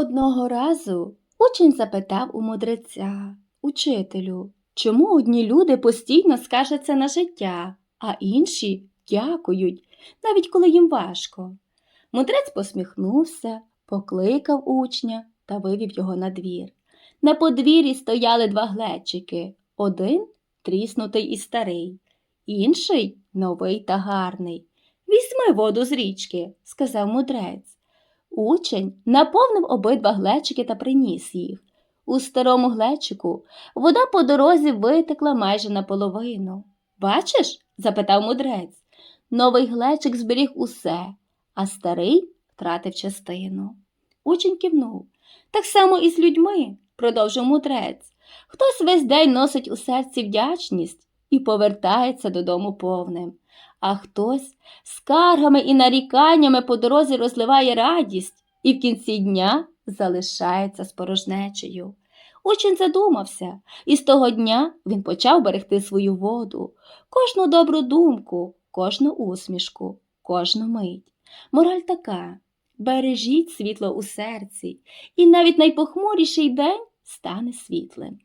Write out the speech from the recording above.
Одного разу учень запитав у мудреця, учителю, чому одні люди постійно скаржаться на життя, а інші дякують, навіть коли їм важко. Мудрець посміхнувся, покликав учня та вивів його на двір. На подвір'ї стояли два глечики, один тріснутий і старий, інший новий та гарний. Візьми воду з річки, сказав мудрець. Учень наповнив обидва глечики та приніс їх. У старому глечику вода по дорозі витекла майже наполовину. Бачиш? запитав мудрець. Новий глечик зберіг усе, а старий втратив частину. Учень кивнув. Так само і з людьми, продовжив мудрець. Хтось весь день носить у серці вдячність і повертається додому повним, а хтось скаргами і наріканнями по дорозі розливає радість і в кінці дня залишається з порожнечею. Учень задумався, і з того дня він почав берегти свою воду, кожну добру думку, кожну усмішку, кожну мить. Мораль така бережіть світло у серці, і навіть найпохмуріший день стане світлим.